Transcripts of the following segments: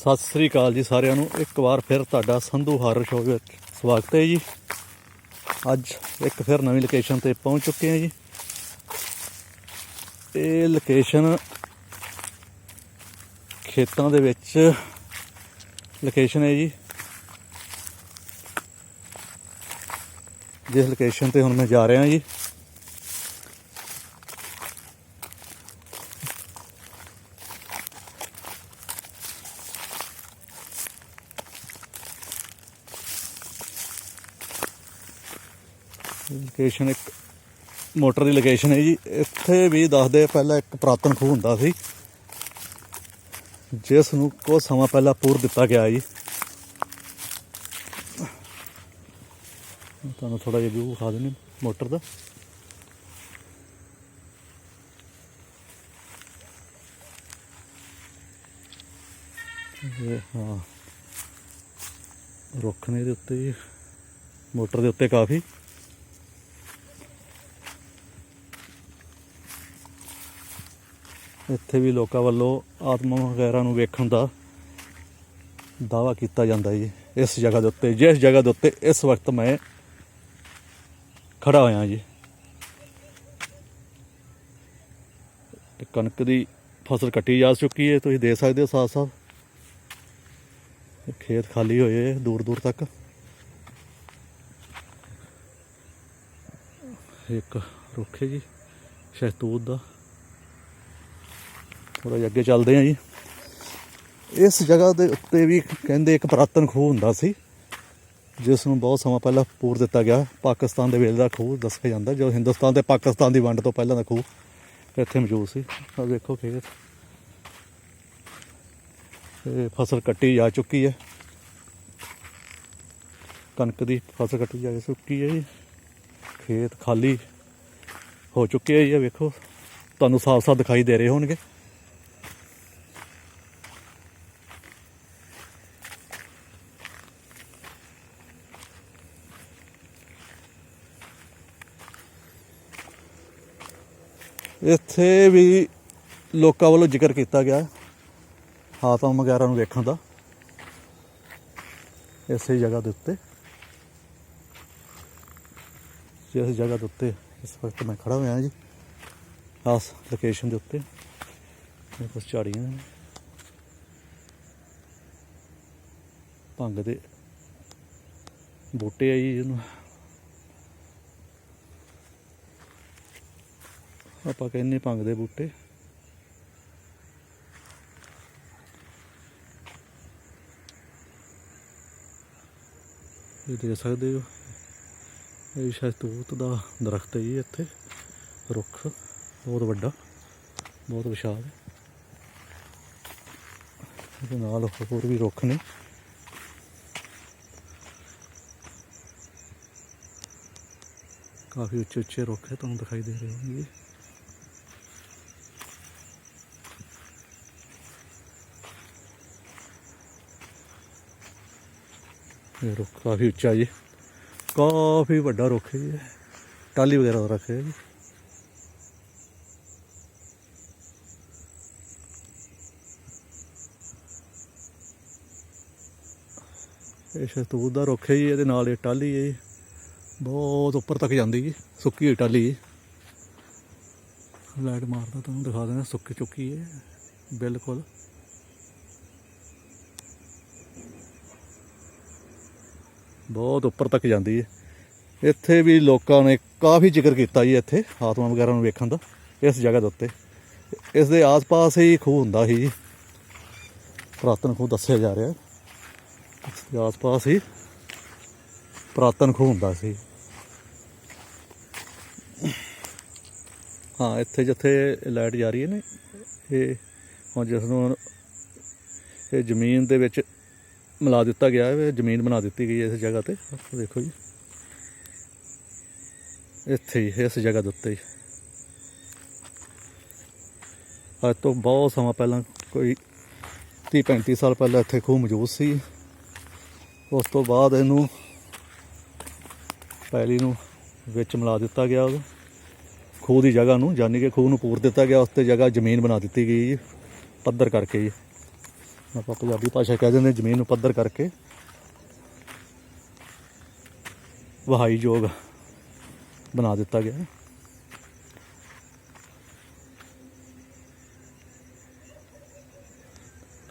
ਸਤਿ ਸ੍ਰੀ ਅਕਾਲ ਜੀ ਸਾਰਿਆਂ ਨੂੰ। ਇੱਕ ਵਾਰ ਫਿਰ ਤੁਹਾਡਾ ਸੰਧੂ ਹਾਰਰ ਸ਼ੋਅ ਵਿੱਚ ਸਵਾਗਤ ਹੈ ਜੀ। ਅੱਜ ਇੱਕ ਫਿਰ ਨਵੀਂ ਲੋਕੇਸ਼ਨ ਤੇ ਪਹੁੰਚ ਚੁੱਕੇ ਹਾਂ ਜੀ। ਇਹ ਲੋਕੇਸ਼ਨ ਖੇਤਾਂ ਦੇ ਵਿੱਚ ਲੋਕੇਸ਼ਨ ਹੈ ਜੀ। ਜਿਸ ਲੋਕੇਸ਼ਨ ਤੇ ਹੁਣ ਮੈਂ ਜਾ ਰਿਹਾ ਜੀ। ਲੋਕੇਸ਼ਨ ਇੱਕ ਮੋਟਰ ਦੀ ਲੋਕੇਸ਼ਨ ਹੈ ਜੀ। ਇੱਥੇ ਵੀ ਦੱਸਦੇ ਪਹਿਲਾਂ ਇੱਕ ਪੁਰਾਤਨ ਖੂਹ ਹੁੰਦਾ ਸੀ, ਜਿਸ ਨੂੰ ਕੁਝ ਸਮਾਂ ਪਹਿਲਾਂ ਪੂਰ ਦਿੱਤਾ ਗਿਆ ਜੀ। ਤੁਹਾਨੂੰ ਥੋੜਾ ਜਿਹਾ ਵਿਊ ਵਿਖਾ ਦਿੰਦੇ, ਮੋਟਰ ਦਾ। ਇਹ ਹਾਂ, ਰੁੱਖ ਨੇ ਦੇ ਉੱਤੇ ਮੋਟਰ ਦੇ ਉੱਤੇ ਕਾਫੀ। ਇੱਥੇ ਵੀ ਲੋਕਾਂ ਵੱਲੋਂ ਆਤਮਾ ਵਗੈਰਾ ਨੂੰ ਵੇਖਣ ਦਾ ਦਾਵਾ ਕੀਤਾ ਜਾਂਦਾ ਜੀ। ਇਸ ਜਗ੍ਹਾ ਦੇ ਉੱਤੇ, ਜਿਸ ਜਗ੍ਹਾ ਦੇ ਉੱਤੇ ਇਸ ਵਕਤ ਮੈਂ ਖੜਾ ਹੋਇਆ ਜੀ। ਕਣਕ ਦੀ ਫਸਲ ਕੱਟੀ ਜਾ ਚੁੱਕੀ ਹੈ, ਤੁਸੀਂ ਦੇਖ ਸਕਦੇ ਹੋ ਸਾਫ਼ ਸਾਫ਼ ਖੇਤ ਖਾਲੀ ਹੋਏ ਦੂਰ ਦੂਰ ਤੱਕ। ਇੱਕ ਰੁੱਖ ਹੈ ਜੀ, ਸ਼ਹਿਤੂਤ ਦਾ। ਥੋੜਾ ਜਿਹਾ ਅੱਗੇ ਚੱਲਦੇ ਹਾਂ ਜੀ। ਇਸ ਜਗ੍ਹਾ ਦੇ ਉੱਤੇ ਵੀ ਕਹਿੰਦੇ ਇੱਕ ਪੁਰਾਤਨ ਖੂਹ ਹੁੰਦਾ ਸੀ, ਜਿਸ ਨੂੰ ਬਹੁਤ ਸਮਾਂ ਪਹਿਲਾਂ ਪੂਰ ਦਿੱਤਾ ਗਿਆ। ਪਾਕਿਸਤਾਨ ਦੇ ਵੇਲੇ ਦਾ ਖੂਹ ਦੱਸਿਆ ਜਾਂਦਾ, ਜੋ ਹਿੰਦੁਸਤਾਨ ਤੇ ਪਾਕਿਸਤਾਨ ਦੀ ਵੰਡ ਤੋਂ ਪਹਿਲਾਂ ਦਾ ਖੂਹ ਇੱਥੇ ਮੌਜੂਦ ਸੀ। ਆ ਵੇਖੋ ਖੇਤ ਇਹ ਫਸਲ ਕੱਟੀ ਜਾ ਚੁੱਕੀ ਹੈ। ਕਣਕ ਦੀ ਫਸਲ ਕੱਟੀ ਜਾ ਚੁੱਕੀ ਹੈ ਜੀ। ਖੇਤ ਖਾਲੀ ਹੋ ਚੁੱਕੇ ਹੈ ਜੀ, ਇਹ ਵੇਖੋ। ਤੁਹਾਨੂੰ ਸਾਫ਼-ਸਾਫ਼ ਦਿਖਾਈ ਦੇ ਰਹੇ ਹੋਣਗੇ। ਇੱਥੇ ਵੀ ਲੋਕਾਂ ਵੱਲੋਂ ਜ਼ਿਕਰ ਕੀਤਾ ਗਿਆ ਹਾਤਮ ਵਗੈਰਾ ਨੂੰ ਵੇਖਣ ਦਾ। ਇਸੇ ਜਗ੍ਹਾ ਦੇ ਉੱਤੇ। ਜਿਸ ਜਗ੍ਹਾ ਦੇ ਉੱਤੇ ਇਸ ਵਕਤ ਮੈਂ ਖੜਾ ਹੋਇਆ ਜੀ, ਆਸ ਲੋਕੇਸ਼ਨ ਦੇ ਉੱਤੇ। ਇਹ ਕੁਝ ਝਾੜੀਆਂ ਨੇ। ਭੰਗ ਦੇ ਬੂਟੇ ਆ ਜੀ ਜਿਹਨੂੰ ਆਪਾਂ ਕਹਿੰਦੇ ਭੰਗ ਦੇ ਬੂਟੇ। ਇਹ ਦੇਖ ਸਕਦੇ ਹੋ। ਇਹ ਸ਼ਹਿਤੂਤ ਦਾ ਦਰਖਤ ਹੈ ਜੀ ਇੱਥੇ। ਰੁੱਖ, ਬਹੁਤ ਵੱਡਾ, ਬਹੁਤ ਵਿਸ਼ਾਲ। ਹੈ ਇਹਦੇ ਨਾਲ ਹੋਰ ਵੀ ਰੁੱਖ ਨੇ। ਕਾਫੀ ਉੱਚੇ ਉੱਚੇ ਰੁੱਖ ਹੈ, ਤੁਹਾਨੂੰ ਦਿਖਾਈ ਦੇ ਰਹੇ ਹੋਣਗੇ। ਇਹ ਰੁੱਖ ਕਾਫੀ ਉੱਚਾ ਜੀ। ਕਾਫੀ ਵੱਡਾ ਰੁੱਖ ਹੈ ਜੀ। ਇਹ। ਟਾਲੀ ਵਗੈਰਾ ਦਾ ਰੱਖਿਆ ਜੀ। ਇਹ ਸ਼ਤੂਤ ਦਾ ਰੁੱਖ ਹੈ ਜੀ, ਇਹਦੇ ਨਾਲ ਇਹ ਟਾਲੀ ਹੈ ਜੀ। ਬਹੁਤ ਉੱਪਰ ਤੱਕ ਜਾਂਦੀ ਜੀ, ਸੁੱਕੀ ਹੋਈ ਟਾਲੀ ਜੀ। ਲਾਈਟ ਮਾਰਦਾ ਤੁਹਾਨੂੰ ਦਿਖਾ ਦਿੰਦਾ ਸੁੱਕੀ ਚੁੱਕੀ ਹੈ। ਬਿਲਕੁਲ। ਬਹੁਤ ਉੱਪਰ ਤੱਕ ਜਾਂਦੀ ਹੈ ਇੱਥੇ ਵੀ ਲੋਕਾਂ ਨੇ ਕਾਫੀ ਜ਼ਿਕਰ ਕੀਤਾ ਜੀ ਇੱਥੇ, ਆਤਮਾ ਵਗੈਰਾ ਨੂੰ ਵੇਖਣ ਦਾ, ਇਸ ਜਗ੍ਹਾ ਦੇ ਉੱਤੇ। ਇਸ ਦੇ ਆਸ-ਪਾਸ ਹੀ ਖੂਹ ਹੁੰਦਾ ਸੀ ਜੀ। ਪੁਰਾਤਨ ਖੂਹ ਦੱਸਿਆ ਜਾ ਰਿਹਾ। ਇਸ ਦੇ ਆਸ-ਪਾਸ ਹੀ ਪੁਰਾਤਨ ਖੂਹ ਹੁੰਦਾ ਸੀ। ਹਾਂ, ਇੱਥੇ ਜਿੱਥੇ ਲਾਈਟ ਜਾ ਰਹੀ ਹੈ ਨਾ, ਇਹ ਹੁਣ ਜਿਸ ਨੂੰ ਇਹ ਜ਼ਮੀਨ ਦੇ ਵਿੱਚ ਮਿਲਾ ਦਿੱਤਾ ਗਿਆ ਹੈ, ਜ਼ਮੀਨ ਬਣਾ ਦਿੱਤੀ ਗਈ ਹੈ ਇਸ ਜਗ੍ਹਾ ਤੇ। ਦੇਖੋ ਜੀ। ਇੱਥੇ ਹੀ, ਇਸ ਜਗ੍ਹਾ ਦੇ ਉੱਤੇ ਹੀ। ਅੱਜ ਤੋਂ ਬਹੁਤ ਸਮਾਂ ਪਹਿਲਾਂ, ਕੋਈ 30 35 ਸਾਲ ਪਹਿਲਾਂ ਇੱਥੇ ਖੂਹ ਮੌਜੂਦ ਸੀ। ਉਸ ਤੋਂ ਬਾਅਦ ਇਹਨੂੰ ਪੈਲੀ ਨੂੰ ਵਿੱਚ ਮਿਲਾ ਦਿੱਤਾ ਗਿਆ। ਉਹਦਾ ਖੂਹ ਦੀ ਜਗ੍ਹਾ ਨੂੰ, ਯਾਨੀ ਕਿ ਖੂਹ ਨੂੰ ਪੂਰ ਦਿੱਤਾ ਗਿਆ। ਉਸ ਤੇ ਜਗ੍ਹਾ ਜ਼ਮੀਨ ਬਣਾ ਦਿੱਤੀ ਗਈ ਜੀ, ਪੱਧਰ ਕਰਕੇ ਜੀ। ਆਪਾਂ ਪੰਜਾਬੀ ਭਾਸ਼ਾ ਕਹਿ ਦਿੰਦੇ ਜ਼ਮੀਨ ਨੂੰ ਪੱਧਰ ਕਰਕੇ। ਵਹਾਈ ਯੋਗ ਬਣਾ ਦਿੱਤਾ ਗਿਆ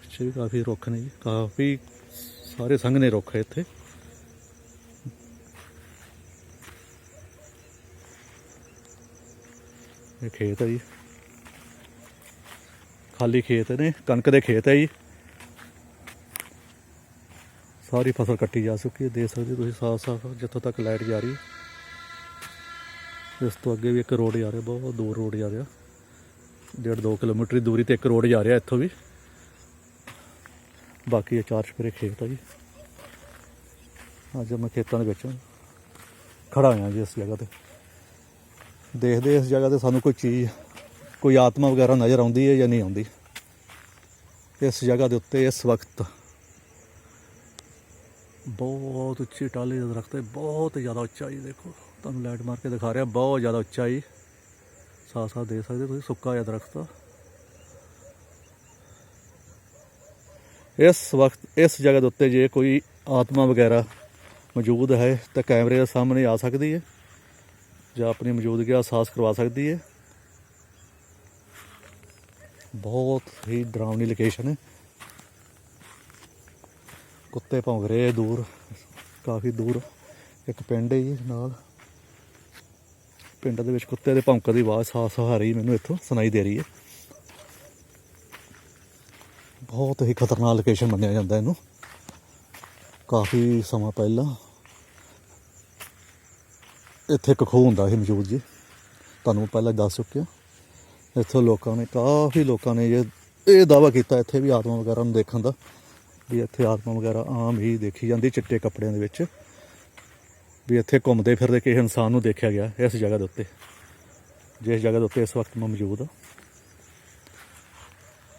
ਪਿੱਛੇ ਵੀ ਕਾਫੀ ਰੁੱਖ ਨੇ ਜੀ, ਕਾਫੀ ਸਾਰੇ ਸੰਘ ਨੇ ਰੁੱਖ ਇੱਥੇ। ਇਹ ਖੇਤ ਹੈ ਜੀ। ਖਾਲੀ ਖੇਤ ਨੇ, ਕਣਕ ਦੇ ਖੇਤ ਹੈ ਜੀ। ਸਾਰੀ ਫਸਲ ਕੱਟੀ ਜਾ ਚੁੱਕੀ ਹੈ। ਦੇਖ ਸਕਦੇ ਹੋ ਤੁਸੀਂ ਸਾਫ਼ ਸਾਫ਼ ਜਿੱਥੋਂ ਤੱਕ ਲਾਈਟ ਜਾ ਰਹੀ ਹੈ। ਇਸ ਤੋਂ ਅੱਗੇ ਵੀ ਇੱਕ ਰੋਡ ਜਾ ਰਿਹਾ, ਬਹੁਤ ਦੂਰ ਰੋਡ ਜਾ ਰਿਹਾ। ਡੇਢ 2 ਕਿਲੋਮੀਟਰ ਦੀ ਦੂਰੀ ਤੇ ਇੱਕ ਰੋਡ ਜਾ ਰਿਹਾ ਇੱਥੋਂ ਵੀ। ਬਾਕੀ ਇਹ ਚਾਰ ਛਪਰੇ ਖੇਤ ਆ ਜੀ। ਅੱਜ ਮੈਂ ਖੇਤਾਂ ਦੇ ਵਿੱਚ ਖੜਾ ਹੋਇਆ ਜੀ ਇਸ ਜਗ੍ਹਾ ਤੇ। ਦੇਖਦੇ ਇਸ ਜਗ੍ਹਾ ਤੇ ਸਾਨੂੰ ਕੋਈ ਚੀਜ਼, ਕੋਈ ਆਤਮਾ ਵਗੈਰਾ ਨਜ਼ਰ ਆਉਂਦੀ ਹੈ ਜਾਂ ਨਹੀਂ ਆਉਂਦੀ। ਇਸ ਜਗ੍ਹਾ ਦੇ ਉੱਤੇ ਇਸ ਵਕਤ ਬਹੁਤ ਉੱਚੀ ਟਾਲੀ ਦਾ ਦਰਖਤ ਹੈ, ਬਹੁਤ ਜ਼ਿਆਦਾ ਉੱਚਾ ਜੀ ਦੇਖੋ। ਤੁਹਾਨੂੰ ਲਾਈਟ ਮਾਰ ਕੇ ਦਿਖਾ ਰਿਹਾ, ਬਹੁਤ ਜ਼ਿਆਦਾ ਉੱਚਾ ਜੀ ਸਾਥ ਸਾਫ਼ ਦੇਖ ਸਕਦੇ ਤੁਸੀਂ, ਸੁੱਕਾ ਜਿਹਾ ਦਰਖਤ। ਇਸ ਵਕਤ, ਇਸ ਜਗ੍ਹਾ ਦੇ ਉੱਤੇ ਜੇ ਕੋਈ ਆਤਮਾ ਵਗੈਰਾ ਮੌਜੂਦ ਹੈ, ਤਾਂ ਕੈਮਰੇ ਦੇ ਸਾਹਮਣੇ ਆ ਸਕਦੀ ਹੈ। ਜਾਂ ਆਪਣੀ ਮੌਜੂਦਗੀ ਦਾ ਅਹਿਸਾਸ ਕਰਵਾ ਸਕਦੀ ਹੈ। ਬਹੁਤ ਹੀ ਡਰਾਵਨੀ ਲੋਕੇਸ਼ਨ ਹੈ। ਕੁੱਤੇ ਭੌਂਕ ਰਹੇ ਦੂਰ, ਕਾਫੀ ਦੂਰ। ਇੱਕ ਪਿੰਡ ਹੈ ਜੀ ਨਾਲ। ਪਿੰਡ ਦੇ ਵਿੱਚ ਕੁੱਤੇ ਦੇ ਭੌਂਕਣ ਦੀ ਆਵਾਜ਼ ਸਾਫ਼ ਸਾਫ਼ ਆ ਰਹੀ, ਮੈਨੂੰ ਇੱਥੋਂ ਸੁਣਾਈ ਦੇ ਰਹੀ ਹੈ। ਬਹੁਤ ਹੀ ਖਤਰਨਾਕ ਲੋਕੇਸ਼ਨ ਮੰਨਿਆ ਜਾਂਦਾ ਇਹਨੂੰ। ਕਾਫੀ ਸਮਾਂ ਪਹਿਲਾਂ ਇੱਥੇ ਇੱਕ ਖੂਹ ਹੁੰਦਾ ਸੀ ਮੌਜੂਦ ਜੀ। ਤੁਹਾਨੂੰ ਪਹਿਲਾਂ ਦੱਸ ਚੁੱਕਿਆ। ਇੱਥੋਂ ਲੋਕਾਂ ਨੇ, ਕਾਫੀ ਲੋਕਾਂ ਨੇ ਇਹ ਇਹ ਦਾਵਾ ਕੀਤਾ ਇੱਥੇ ਵੀ ਆਤਮਾ ਵਗੈਰਾ ਨੂੰ ਦੇਖਣ ਦਾ। ਵੀ ਇੱਥੇ ਆਤਮਾ ਵਗੈਰਾ ਆਮ ਹੀ ਦੇਖੀ ਜਾਂਦੀ ਚਿੱਟੇ ਕੱਪੜਿਆਂ ਦੇ ਵਿੱਚ। ਵੀ ਇੱਥੇ ਘੁੰਮਦੇ ਫਿਰਦੇ ਕਿਸੇ ਇਨਸਾਨ ਨੂੰ ਦੇਖਿਆ ਗਿਆ ਇਸ ਜਗ੍ਹਾ ਦੇ ਉੱਤੇ। ਜਿਸ ਜਗ੍ਹਾ ਦੇ ਉੱਤੇ ਇਸ ਵਕਤ ਮੈਂ ਮੌਜੂਦ ਹਾਂ।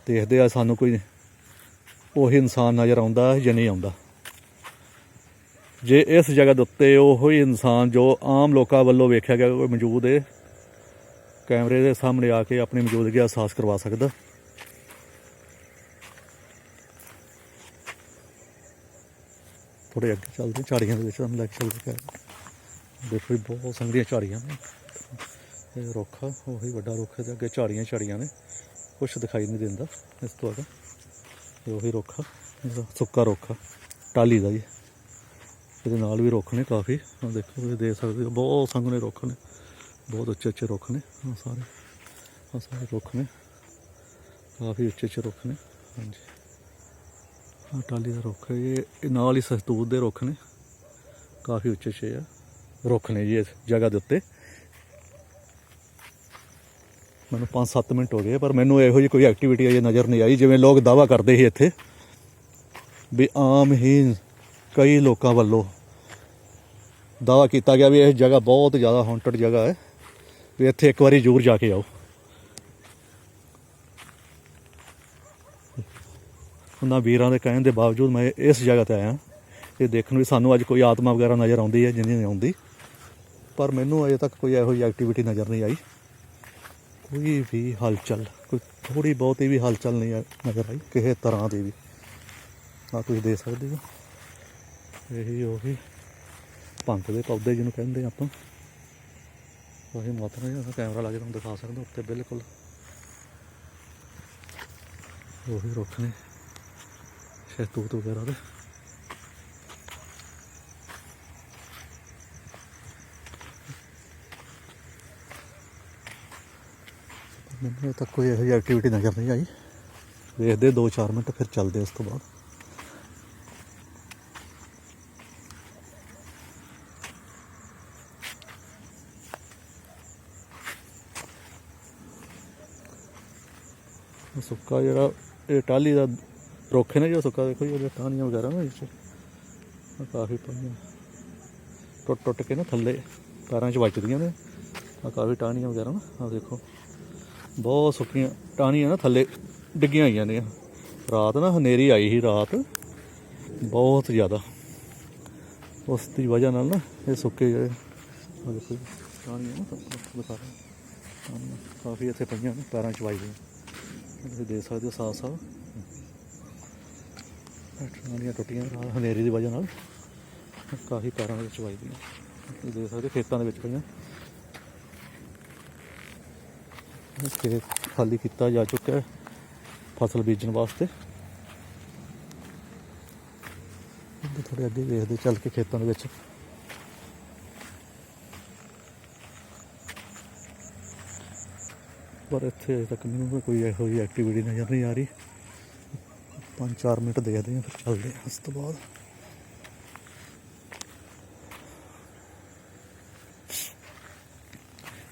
ਦੇਖਦੇ ਆ ਸਾਨੂੰ ਕੋਈ ਉਹੀ ਇਨਸਾਨ ਨਜ਼ਰ ਆਉਂਦਾ ਜਾਂ ਨਹੀਂ ਆਉਂਦਾ। ਜੇ ਇਸ ਜਗ੍ਹਾ ਦੇ ਉੱਤੇ ਉਹੀ ਇਨਸਾਨ ਜੋ ਆਮ ਲੋਕਾਂ ਵੱਲੋਂ ਵੇਖਿਆ ਗਿਆ ਕੋਈ ਮੌਜੂਦ ਹੈ ਕੈਮਰੇ ਦੇ ਸਾਹਮਣੇ ਆ ਕੇ ਆਪਣੀ ਮੌਜੂਦਗੀ ਦਾ ਅਹਿਸਾਸ ਕਰਵਾ ਸਕਦਾ। ਥੋੜੇ ਅੱਗੇ ਚੱਲਦੇ ਝਾੜੀਆਂ ਦੇ ਵਿੱਚ ਤੁਹਾਨੂੰ ਲੈ ਕੇ ਚੱਲਦੇ ਕਰ ਦੇਖੋ ਜੀ ਬਹੁਤ ਸੰਘਣੀਆਂ ਝਾੜੀਆਂ ਨੇ। ਇਹ ਰੁੱਖ ਉਹੀ ਵੱਡਾ ਰੁੱਖ ਹੈ ਤੇ ਅੱਗੇ ਝਾੜੀਆਂ ਝਾੜੀਆਂ ਨੇ। ਕੁਛ ਦਿਖਾਈ ਨਹੀਂ ਦਿੰਦਾ ਇਸ ਤੋਂ ਅੱਗੇ। ਇਹ ਉਹੀ ਰੁੱਖ ਸੁੱਕਾ ਰੁੱਖ ਆ, ਟਾਹਲੀ ਦਾ ਜੀ। ਇਹਦੇ ਨਾਲ ਵੀ ਰੁੱਖ ਨੇ ਕਾਫੀ। ਆਹ ਦੇਖੋ ਤੁਸੀਂ ਦੇਖ ਸਕਦੇ ਹੋ ਬਹੁਤ ਸੰਘਣੇ ਰੁੱਖ ਨੇ। ਬਹੁਤ ਉੱਚੇ ਉੱਚੇ ਰੁੱਖ ਨੇ। ਸਾਰੇ ਸਾਰੇ ਰੁੱਖ ਨੇ। ਕਾਫੀ ਉੱਚੇ ਉੱਚੇ ਰੁੱਖ ਨੇ। ਹਾਂਜੀ। ਆਹ ਟਾਹਲੀ ਦਾ ਰੁੱਖ ਹੈ, ਇਹ ਨਾਲ ਹੀ ਸਸਤੂਤ ਦੇ ਰੁੱਖ ਨੇ। ਕਾਫੀ ਉੱਚੇ ਉੱਚੇ ਆ। ਰੁੱਖ ਨੇ ਜੀ ਇਸ ਜਗ੍ਹਾ ਦੇ ਉੱਤੇ। ਮੈਨੂੰ 5-7 ਮਿੰਟ ਹੋ ਗਏ, ਪਰ ਮੈਨੂੰ ਇਹੋ ਜਿਹੀ ਕੋਈ ਐਕਟੀਵਿਟੀ ਅਜੇ ਨਜ਼ਰ ਨਹੀਂ ਆਈ, ਜਿਵੇਂ ਲੋਕ ਦਾਵਾ ਕਰਦੇ ਸੀ ਇੱਥੇ। ਵੀ ਆਮ ਹੀ ਕਈ ਲੋਕਾਂ ਵੱਲੋਂ ਦਾਵਾ ਕੀਤਾ ਗਿਆ ਵੀ ਇਹ ਜਗ੍ਹਾ ਬਹੁਤ ਜ਼ਿਆਦਾ ਹੌਂਟਡ ਜਗ੍ਹਾ ਹੈ। ਵੀ ਇੱਥੇ ਇੱਕ ਵਾਰੀ ਜ਼ਰੂਰ ਜਾ ਕੇ ਆਓ। ਉਹਨਾਂ ਵੀਰਾਂ ਦੇ ਕਹਿਣ ਦੇ ਬਾਵਜੂਦ ਮੈਂ ਇਸ ਜਗ੍ਹਾ ਤੇ ਆਇਆ ਇਹ ਦੇਖਣ ਵੀ ਸਾਨੂੰ ਅੱਜ ਕੋਈ ਆਤਮਾ ਵਗੈਰਾ ਨਜ਼ਰ ਆਉਂਦੀ ਹੈ ਜਿੰਨੀ ਨਹੀਂ ਆਉਂਦੀ। ਪਰ ਮੈਨੂੰ ਅਜੇ ਤੱਕ ਕੋਈ ਇਹੋ ਜਿਹੀ ਐਕਟੀਵਿਟੀ ਨਜ਼ਰ ਨਹੀਂ ਆਈ। ਕੋਈ ਵੀ ਹਲਚਲ, ਕੋਈ ਥੋੜੀ ਬਹੁਤੀ ਵੀ ਹਲਚਲ ਨਹੀਂ ਆ- ਨਜ਼ਰ ਆਈ ਕਿਸੇ ਤਰ੍ਹਾਂ ਦੀ ਵੀ। ਆ ਤੁਸੀਂ ਦੇਖ ਸਕਦੇ ਹੋ। ਇਹੀ ਉਹੀ ਭੰਗ ਦੇ ਪੌਦੇ ਜਿਹਨੂੰ ਕਹਿੰਦੇ ਆਪਾਂ। ਉਹੀ ਮਾਤਰਾ ਜਿਹਾ ਕੈਮਰਾ ਲਾ ਕੇ ਤੁਹਾਨੂੰ ਦਿਖਾ ਸਕਦਾ ਉੱਤੇ ਬਿਲਕੁਲ। ਉਹੀ ਰੁੱਖ ਨੇ। ਸ਼ਹਿਤੂਤ ਵਗੈਰਾ ਦੇ। ਮੈਨੂੰ ਅਜੇ ਕੋਈ ਇਹੋ ਜਿਹੀ ਐਕਟੀਵਿਟੀ ਨਜ਼ਰ ਨਹੀਂ ਆਈ। ਵੇਖਦੇ 2-4 ਮਿੰਟ, ਫਿਰ ਚੱਲਦੇ ਉਸ ਤੋਂ ਬਾਅਦ। ਸੁੱਕਾ ਜਿਹੜਾ, ਇਹ ਟਾਲੀ ਦਾ ਰੁੱਖ ਨੇ ਨਾ ਸੁੱਕਾ, ਦੇਖੋ ਜੀ ਉਹਦੇ ਟਾਹਣੀਆਂ ਵਗੈਰਾ ਨਾ ਇਸ ਕਾਫੀ ਪਈਆਂ ਟੁੱਟ ਟੁੱਟ ਕੇ ਨਾ ਥੱਲੇ ਪੈਰਾਂ 'ਚ ਵੱਜਦੀਆਂ ਨੇ। ਆ ਕਾਫੀ ਟਾਹਣੀਆਂ ਵਗੈਰਾ ਨਾ ਆ ਦੇਖੋ। ਬਹੁਤ ਸੁੱਕੀਆਂ ਟਾਹਣੀਆਂ ਨਾ ਥੱਲੇ ਡਿੱਗੀਆਂ ਹੋਈਆਂ ਨੇ। ਰਾਤ ਨਾ ਹਨੇਰੀ ਆਈ ਸੀ ਰਾਤ, ਬਹੁਤ ਜ਼ਿਆਦਾ। ਉਸ ਦੀ ਵਜ੍ਹਾ ਨਾਲ ਨਾ ਇਹ ਸੁੱਕੇ ਜਿਹੜੇ ਆ ਦੇਖੋ ਟਾਹਣੀਆਂ ਨਾ ਤੁਹਾਨੂੰ ਦਿਖਾ ਕਾਫੀ ਇੱਥੇ ਪਈਆਂ ਨੇ, ਪੈਰਾਂ 'ਚ ਵੱਜਦੀਆਂ ਤੁਸੀਂ ਦੇਖ ਸਕਦੇ ਹੋ ਸਾਫ਼ ਸਾਫ਼ ਟਰਾਲੀਆਂ ਟੁੱਟੀਆਂ ਰਾਤ ਹਨੇਰੀ ਦੀ ਵਜ੍ਹਾ ਨਾਲ। ਕਾਫੀ ਕਾਰਾਂ ਦੇ ਵਿੱਚ ਵੱਜਦੀਆਂ ਤੁਸੀਂ ਦੇਖ ਸਕਦੇ ਖੇਤਾਂ ਦੇ ਵਿੱਚ ਪਈਆਂ। ਖੇਤ ਖਾਲੀ ਕੀਤਾ ਜਾ ਚੁੱਕਾ ਹੈ ਫਸਲ ਬੀਜਣ ਵਾਸਤੇ। ਇੱਧਰ ਥੋੜੇ ਅੱਗੇ ਵੇਖਦੇ ਚੱਲ ਕੇ ਖੇਤਾਂ ਦੇ ਵਿੱਚ। ਪਰ ਇੱਥੇ ਅਜੇ ਤੱਕ ਮੈਨੂੰ ਕੋਈ ਇਹੋ ਜਿਹੀ ਐਕਟੀਵਿਟੀ ਨਜ਼ਰ ਨਹੀਂ ਆ ਰਹੀ। ਪੰਜ ਚਾਰ ਮਿੰਟ ਦੇਖਦੇ ਹਾਂ, ਫਿਰ ਚੱਲਦੇ ਹਾਂ ਉਸ ਤੋਂ ਬਾਅਦ।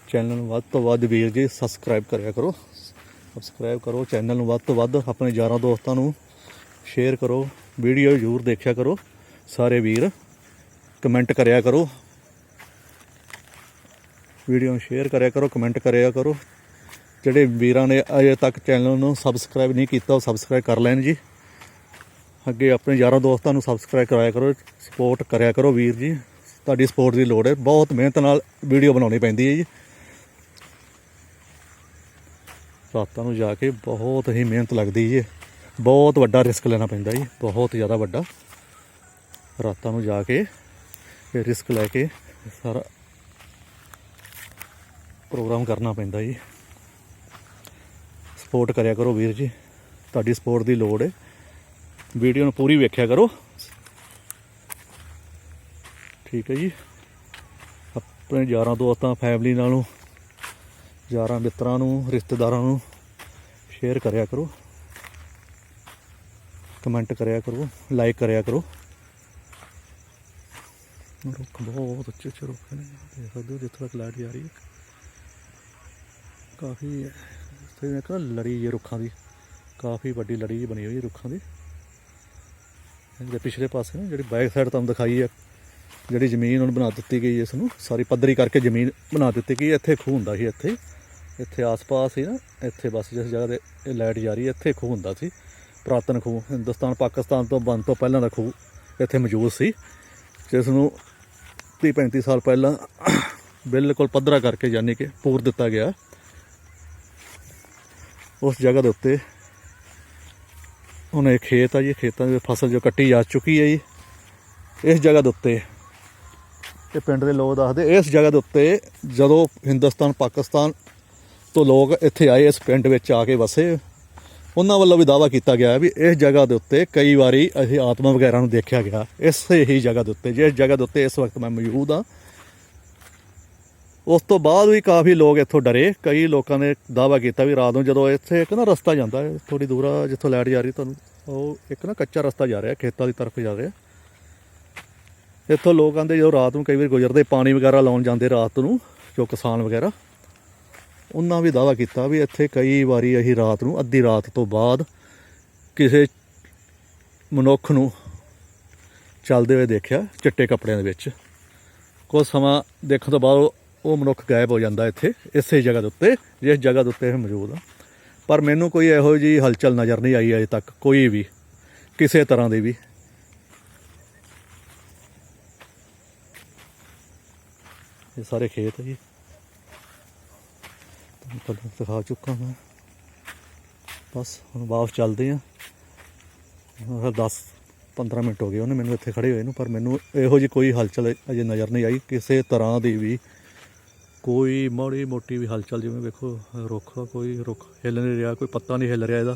ਚੈਨਲ ਨੂੰ ਵੱਧ ਤੋਂ ਵੱਧ ਵੀਰ ਜੀ ਸਬਸਕ੍ਰਾਈਬ ਕਰਿਆ ਕਰੋ। ਸਬਸਕ੍ਰਾਈਬ ਕਰੋ ਚੈਨਲ ਨੂੰ ਵੱਧ ਤੋਂ ਵੱਧ, ਆਪਣੇ ਯਾਰਾਂ ਦੋਸਤਾਂ ਨੂੰ ਸ਼ੇਅਰ ਕਰੋ ਵੀਡੀਓ ਜ਼ਰੂਰ ਦੇਖਿਆ ਕਰੋ। ਸਾਰੇ ਵੀਰ ਕਮੈਂਟ ਕਰਿਆ ਕਰੋ। ਵੀਡੀਓ ਨੂੰ ਸ਼ੇਅਰ ਕਰਿਆ ਕਰੋ ਕਮੈਂਟ ਕਰਿਆ ਕਰੋ। ਜਿਹੜੇ ਵੀਰਾਂ ਨੇ ਅਜੇ ਤੱਕ ਚੈਨਲ ਨੂੰ ਸਬਸਕ੍ਰਾਈਬ ਨਹੀਂ ਕੀਤਾ, ਉਹ ਸਬਸਕ੍ਰਾਈਬ ਕਰ ਲੈਣ ਜੀ। ਅੱਗੇ ਆਪਣੇ ਯਾਰਾਂ ਦੋਸਤਾਂ ਨੂੰ ਸਬਸਕ੍ਰਾਈਬ ਕਰਾਇਆ ਕਰੋ ਸਪੋਰਟ ਕਰਿਆ ਕਰੋ ਵੀਰ ਜੀ। ਤੁਹਾਡੀ ਸਪੋਰਟ ਦੀ ਲੋੜ ਹੈ। ਬਹੁਤ ਮਿਹਨਤ ਨਾਲ ਵੀਡੀਓ ਬਣਾਉਣੀ ਪੈਂਦੀ ਹੈ ਜੀ। ਰਾਤਾਂ ਨੂੰ ਜਾ ਕੇ ਬਹੁਤ ਹੀ ਮਿਹਨਤ ਲੱਗਦੀ ਜੀ। ਬਹੁਤ ਵੱਡਾ ਰਿਸਕ ਲੈਣਾ ਪੈਂਦਾ ਜੀ। ਬਹੁਤ ਜ਼ਿਆਦਾ ਵੱਡਾ। ਰਾਤਾਂ ਨੂੰ ਜਾ ਕੇ ਇਹ ਰਿਸਕ ਲੈ ਕੇ ਸਾਰਾ ਪ੍ਰੋਗਰਾਮ ਕਰਨਾ ਪੈਂਦਾ ਜੀ। ਸਪੋਰਟ ਕਰਿਆ ਕਰੋ ਵੀਰ ਜੀ। ਤੁਹਾਡੀ ਸਪੋਰਟ ਦੀ ਲੋੜ ਹੈ। ਵੀਡੀਓ ਨੂੰ ਪੂਰੀ ਵੇਖਿਆ ਕਰੋ। ਠੀਕ ਹੈ ਜੀ। ਆਪਣੇ ਯਾਰਾਂ ਦੋਸਤਾਂ ਫੈਮਿਲੀ ਨਾਲੋਂ, ਯਾਰਾਂ ਮਿੱਤਰਾਂ ਨੂੰ, ਰਿਸ਼ਤੇਦਾਰਾਂ ਨੂੰ ਸ਼ੇਅਰ ਕਰਿਆ ਕਰੋ। ਕਮੈਂਟ ਕਰਿਆ ਕਰੋ ਲਾਈਕ ਕਰਿਆ ਕਰੋ। ਰੁੱਖ ਬਹੁਤ ਅੱਛੇ ਅੱਛੇ ਰੁੱਖ ਨੇ। ਦੇਖ ਸਕਦੇ ਹੋ ਜਿੱਥੇ ਤੱਕ ਲਾਈਟ ਜਾ ਰਹੀ ਹੈ। ਕਾਫੀ, ਇੱਥੇ ਇੱਕ ਲੜੀ ਜੇ ਰੁੱਖਾਂ ਦੀ। ਕਾਫੀ ਵੱਡੀ ਲੜੀ ਬਣੀ ਹੋਈ ਰੁੱਖਾਂ ਦੀ। ਇਹਦੇ ਪਿਛਲੇ ਪਾਸੇ ਨਾ ਜਿਹੜੀ ਬੈਕ ਸਾਈਡ ਤੁਹਾਨੂੰ ਦਿਖਾਈ ਹੈ ਜਿਹੜੀ ਜ਼ਮੀਨ ਉਹਨੂੰ ਬਣਾ ਦਿੱਤੀ ਗਈ ਇਸ ਨੂੰ, ਸਾਰੀ ਪੱਧਰੀ ਕਰਕੇ ਜ਼ਮੀਨ ਬਣਾ ਦਿੱਤੀ ਗਈ ਇੱਥੇ ਖੂਹ ਹੁੰਦਾ ਸੀ ਇੱਥੇ ਇੱਥੇ ਆਸ-ਪਾਸ ਹੀ ਨਾ, ਇੱਥੇ ਬਸ ਜਿਸ ਜਗ੍ਹਾ ਤੇ ਇਹ ਲਾਈਟ ਜਾ ਰਹੀ ਹੈ, ਇੱਥੇ ਖੂਹ ਹੁੰਦਾ ਸੀ, ਪੁਰਾਤਨ ਖੂਹ, ਹਿੰਦੁਸਤਾਨ, ਪਾਕਿਸਤਾਨ ਤੋਂ ਬੰਦ ਤੋਂ ਪਹਿਲਾਂ ਦਾ ਖੂਹ ਇੱਥੇ ਮੌਜੂਦ ਸੀ, ਜਿਸ ਨੂੰ 30 35 ਸਾਲ ਪਹਿਲਾਂ ਬਿਲਕੁਲ ਪੱਧਰਾ ਕਰਕੇ ਯਾਨੀ ਕਿ ਪੂਰ ਦਿੱਤਾ ਗਿਆ। ਉਸ ਜਗ੍ਹਾ ਦੇ ਉੱਤੇ ਹੁਣ ਇਹ ਖੇਤ ਆ ਜੀ, ਖੇਤਾਂ ਦੀ ਫਸਲ ਜੋ ਕੱਟੀ ਜਾ ਚੁੱਕੀ ਹੈ ਜੀ, ਇਸ ਜਗ੍ਹਾ ਦੇ ਉੱਤੇ। ਇਹ ਪਿੰਡ ਦੇ ਲੋਕ ਦੱਸਦੇ, ਇਸ ਜਗ੍ਹਾ ਦੇ ਉੱਤੇ ਜਦੋਂ ਹਿੰਦੁਸਤਾਨ, ਪਾਕਿਸਤਾਨ ਤੋਂ ਲੋਕ ਇੱਥੇ ਆਏ, ਇਸ ਪਿੰਡ ਵਿੱਚ ਆ ਕੇ ਵਸੇ, ਉਹਨਾਂ ਵੱਲੋਂ ਵੀ ਦਾਵਾ ਕੀਤਾ ਗਿਆ ਵੀ ਇਸ ਜਗ੍ਹਾ ਦੇ ਉੱਤੇ ਕਈ ਵਾਰੀ ਅਸੀਂ ਆਤਮਾ ਵਗੈਰਾ ਨੂੰ ਦੇਖਿਆ ਗਿਆ। ਇਸੇ ਹੀ ਜਗ੍ਹਾ ਦੇ ਉੱਤੇ, ਜਿਸ ਜਗ੍ਹਾ ਦੇ ਉੱਤੇ ਇਸ ਵਕਤ ਮੈਂ ਮੌਜੂਦ ਹਾਂ ਉਸ ਤੋਂ ਬਾਅਦ ਵੀ ਕਾਫੀ ਲੋਕ ਇੱਥੋਂ ਡਰੇ। ਕਈ ਲੋਕਾਂ ਨੇ ਦਾਵਾ ਕੀਤਾ ਵੀ ਰਾਤ ਨੂੰ ਜਦੋਂ ਇੱਥੇ ਇੱਕ ਨਾ ਰਸਤਾ ਜਾਂਦਾ ਹੈ ਥੋੜੀ ਦੂਰ ਆ, ਜਿੱਥੋਂ ਲਾਈਟ ਜਾ ਰਹੀ ਤੁਹਾਨੂੰ, ਉਹ ਇੱਕ ਨਾ ਕੱਚਾ ਰਸਤਾ ਜਾ ਰਿਹਾ, ਖੇਤਾਂ ਦੀ ਤਰਫ ਜਾ ਰਿਹਾ। ਇੱਥੋਂ ਲੋਕ ਆਂਦੇ ਜਦੋਂ ਰਾਤ ਨੂੰ ਕਈ ਵਾਰ ਗੁਜ਼ਰਦੇ, ਪਾਣੀ ਵਗੈਰਾ ਲਾਉਣ ਜਾਂਦੇ ਰਾਤ ਨੂੰ, ਜੋ ਕਿਸਾਨ ਵਗੈਰਾ। ਉਹਨਾਂ ਵੀ ਦਾਵਾ ਕੀਤਾ ਵੀ ਇੱਥੇ ਕਈ ਵਾਰੀ ਅਸੀਂ ਰਾਤ ਨੂੰ, ਅੱਧੀ ਰਾਤ ਤੋਂ ਬਾਅਦ ਕਿਸੇ ਮਨੁੱਖ ਨੂੰ ਚੱਲਦੇ ਹੋਏ ਦੇਖਿਆ, ਚਿੱਟੇ ਕੱਪੜਿਆਂ ਦੇ ਵਿੱਚ। ਕੁਝ ਸਮਾਂ ਦੇਖਣ ਤੋਂ ਬਾਅਦ ਉਹ- ਮਨੁੱਖ ਗਾਇਬ ਹੋ ਜਾਂਦਾ ਇੱਥੇ, ਇਸੇ ਜਗ੍ਹਾ ਦੇ ਉੱਤੇ, ਜਿਸ ਜਗ੍ਹਾ ਦੇ ਉੱਤੇ ਇਹ ਮੌਜੂਦ ਆ। ਪਰ ਮੈਨੂੰ ਕੋਈ ਇਹੋ ਜਿਹੀ ਹਲਚਲ ਨਜ਼ਰ ਨਹੀਂ ਆਈ ਅਜੇ ਤੱਕ, ਕੋਈ ਵੀ, ਕਿਸੇ ਤਰ੍ਹਾਂ ਦੀ ਵੀ। ਇਹ ਸਾਰੇ ਖੇਤ ਜੀ। ਤੁਹਾਨੂੰ ਪਹਿਲਾਂ ਦਿਖਾ ਚੁੱਕਾ ਮੈਂ। ਬਸ, ਹੁਣ ਵਾਪਸ ਚੱਲਦੇ ਆ। 10 15 ਮਿੰਟ ਹੋ ਗਏ ਉਹਨੇ ਮੈਨੂੰ ਇੱਥੇ ਖੜੇ ਹੋਏ ਨੂੰ, ਪਰ ਮੈਨੂੰ ਇਹੋ ਜਿਹੀ ਕੋਈ ਹਲਚਲ ਅਜੇ ਨਜ਼ਰ ਨਹੀਂ ਆਈ, ਕਿਸੇ ਤਰ੍ਹਾਂ ਦੀ ਵੀ। ਕੋਈ ਮਾੜੀ ਮੋਟੀ ਵੀ ਹਲਚਲ ਜਿਵੇਂ ਵੇਖੋ, ਰੁੱਖ ਕੋਈ ਰੁੱਖ ਹਿੱਲ ਨਹੀਂ ਰਿਹਾ, ਕੋਈ ਪੱਤਾ ਨਹੀਂ ਹਿੱਲ ਰਿਹਾ ਇਹਦਾ।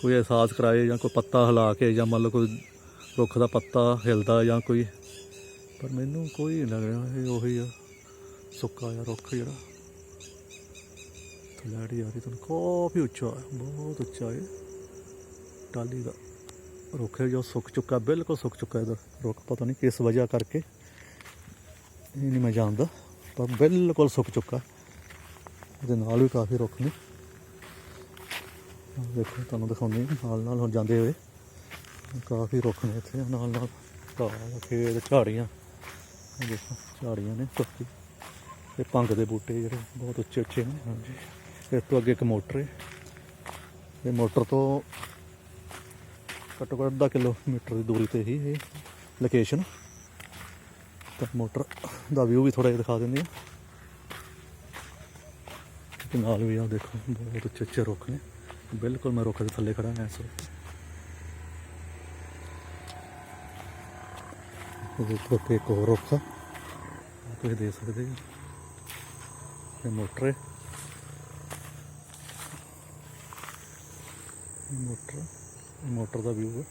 ਕੋਈ ਅਹਿਸਾਸ ਕਰਾਏ ਜਾਂ ਕੋਈ ਪੱਤਾ ਹਿਲਾ ਕੇ ਜਾਂ ਮੰਨ ਲਓ ਕੋਈ ਰੁੱਖ ਦਾ ਪੱਤਾ ਹਿਲਦਾ ਜਾਂ ਕੋਈ, ਪਰ ਮੈਨੂੰ ਕੋਈ ਨਹੀਂ ਲੱਗ ਰਿਹਾ, ਇਹ ਉਹੀ ਆ, ਸੁੱਕਾ ਆ ਰੁੱਖ ਜਿਹੜਾ। ਲਾਈਟ ਜਾ ਰਹੀ, ਤੁਹਾਨੂੰ ਕਾਫੀ ਉੱਚਾ ਹੈ ਬਹੁਤ ਉੱਚਾ ਹੈ ਟਾਲੀ ਦਾ ਰੁੱਖ ਹੈ ਜੋ ਸੁੱਕ ਚੁੱਕਾ, ਬਿਲਕੁਲ ਸੁੱਕ ਚੁੱਕਾ ਇਹਦਾ ਰੁੱਖ, ਪਤਾ ਨਹੀਂ ਕਿਸ ਵਜ੍ਹਾ ਕਰਕੇ। ਇਹ ਨਹੀਂ ਮੈਂ ਜਾਣਦਾ। ਪਰ ਬਿਲਕੁਲ ਸੁੱਕ ਚੁੱਕਾ। ਇਹਦੇ ਨਾਲ ਵੀ ਕਾਫੀ ਰੁੱਖ ਨੇ। ਦੇਖੋ, ਤੁਹਾਨੂੰ ਦਿਖਾਉਂਦੇ ਨਾਲ ਨਾਲ ਹੁਣ ਜਾਂਦੇ ਹੋਏ ਕਾਫੀ ਰੁੱਖ ਨੇ ਇੱਥੇ। ਨਾਲ ਨਾਲ ਘਾਹ ਖੇਤ, ਝਾੜੀਆਂ। ਦੇਖੋ, ਝਾੜੀਆਂ ਨੇ ਕਾਫੀ ਇਹ ਭੰਗ ਦੇ ਬੂਟੇ ਜਿਹੜੇ ਬਹੁਤ ਉੱਚੇ ਉੱਚੇ ਨੇ। ਹਾਂਜੀ। ਇਸ ਤੋਂ ਅੱਗੇ ਇੱਕ ਮੋਟਰ ਹੈ। ਇਹ ਮੋਟਰ ਤੋਂ ਘੱਟੋ ਘੱਟ ਅੱਧਾ ਕਿਲੋਮੀਟਰ ਦੀ ਦੂਰੀ ਤੇ ਹੀ ਇਹ ਲੋਕੇਸ਼ਨ ਤਾਂ ਮੋਟਰ ਦਾ ਵਿਊ ਵੀ ਥੋੜਾ ਜਿਹਾ ਦਿਖਾ ਦਿੰਦੇ ਆ ਤੇ ਨਾਲ ਵੀ ਆ ਦੇਖੋ, ਬਹੁਤ ਉੱਚੇ ਉੱਚੇ ਰੁੱਖ ਨੇ। ਬਿਲਕੁਲ ਮੈਂ ਰੁੱਖ ਦੇ ਥੱਲੇ ਖੜਾ ਹਾਂ ਇਸ ਵਕਤ। ਉਹਦੇ ਉੱਤੇ ਇੱਕ ਹੋਰ ਰੁੱਖ ਤੁਸੀਂ ਦੇਖ ਸਕਦੇ ਹੋ। ਇਹ ਮੋਟਰ ਹੈ। ਮੋਟਰ ਮੋਟਰ ਦਾ ਵਿਊ ਹੈ।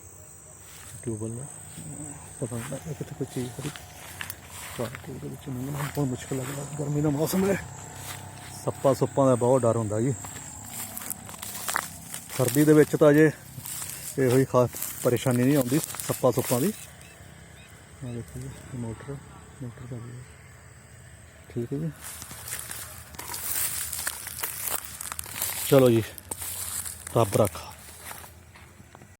ਟਿਊਬਲ ਦਾ ਪਤਾ ਨਹੀਂ ਲੱਗਦਾ ਕੋਈ ਚੀਜ਼ ਖੜੀ। ਪਾਰਟੀ ਦੇ ਵਿੱਚ ਮੈਨੂੰ ਬਹੁਤ ਮੁਸ਼ਕਲ ਲੱਗਦਾ ਗਰਮੀ ਦਾ ਮੌਸਮ ਹੈ ਸੱਪਾ ਸੁੱਪਾਂ ਦਾ ਬਹੁਤ ਡਰ ਹੁੰਦਾ ਜੀ। ਸਰਦੀ ਦੇ ਵਿੱਚ ਤਾਂ ਅਜੇ ਇਹੋ ਹੀ ਖਾਸ ਪਰੇਸ਼ਾਨੀ ਨਹੀਂ ਆਉਂਦੀ ਸੱਪਾ ਸੁੱਪਾਂ ਦੀ। ਆ ਦੇਖੋ ਜੀ ਮੋਟਰ ਮੋਟਰ ਦਾ ਵੀ। ਠੀਕ ਹੈ ਜੀ। ਚਲੋ ਜੀ, ਰੱਬ ਰੱਖਾ।